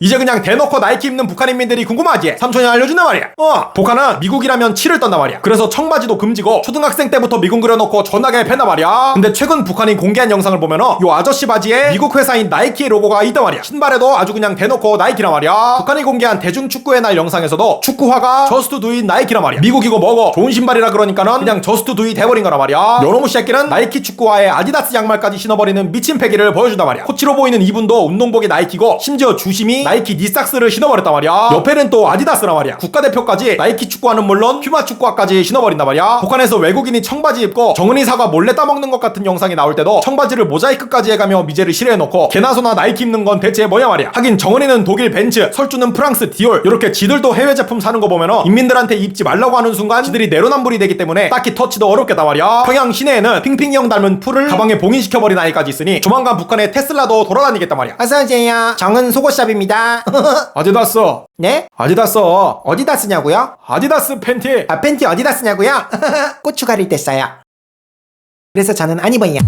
이제 그냥 대놓고 나이키 입는 북한 인민들이 궁금하지? 삼촌이 알려준단 말이야. 어. 북한은 미국이라면 치를 떴단 말이야. 그래서 청바지도 금지고 초등학생 때부터 미군 그려놓고 전화게 팬단 말이야. 근데 최근 북한이 공개한 영상을 보면은 요 아저씨 바지에 미국 회사인 나이키의 로고가 있단 말이야. 신발에도 아주 그냥 대놓고 나이키란 말이야. 북한이 공개한 대중축구의 날 영상에서도 축구화가 저스트 두잇 나이키란 말이야. 미국이고 뭐고 좋은 신발이라 그러니까는 그냥 저스트 두잇 돼버린 거란 말이야. 요놈의 새끼는 나이키 축구화에 아디다스 양말까지 신어버리는 미친 패기를 보여준단 말이야. 코치로 보이는 이분도 운동복이 나이키고 심지어 주심이 나이키 니삭스를 신어버렸단 말이야. 옆에는 또 아디다스란 말이야. 국가대표까지 나이키 축구화는 물론 퓨마 축구화까지 신어버린단 말이야. 북한에서 외국인이 청바지 입고 정은이 사과 몰래 따먹는 것 같은 영상이 나올 때도 청바지를 모자이크까지 해가며 미제를 실해놓고 개나 소나 나이키 입는 건 대체 뭐냐 말이야. 하긴 정은이는 독일 벤츠, 설주는 프랑스 디올 이렇게 지들도 해외 제품 사는 거 보면은 인민들한테 입지 말라고 하는 순간 지들이 내로남불이 되기 때문에 딱히 터치도 어렵겠다 말이야. 평양 시내에는 핑핑이 형 닮은 풀을 가방에 봉인시켜버린 아이까지 있으니 조만간 북한에 테슬라도 돌아다니겠단 말이야. 어서오세요. 정은 속옷샵입 니다. 아디다스 네? 아디다스 어디다 쓰냐고요? 아디다스 팬티 아, 팬티 어디다 쓰냐고요? 고추 가릴 때 써요. 그래서 저는 안 입어요.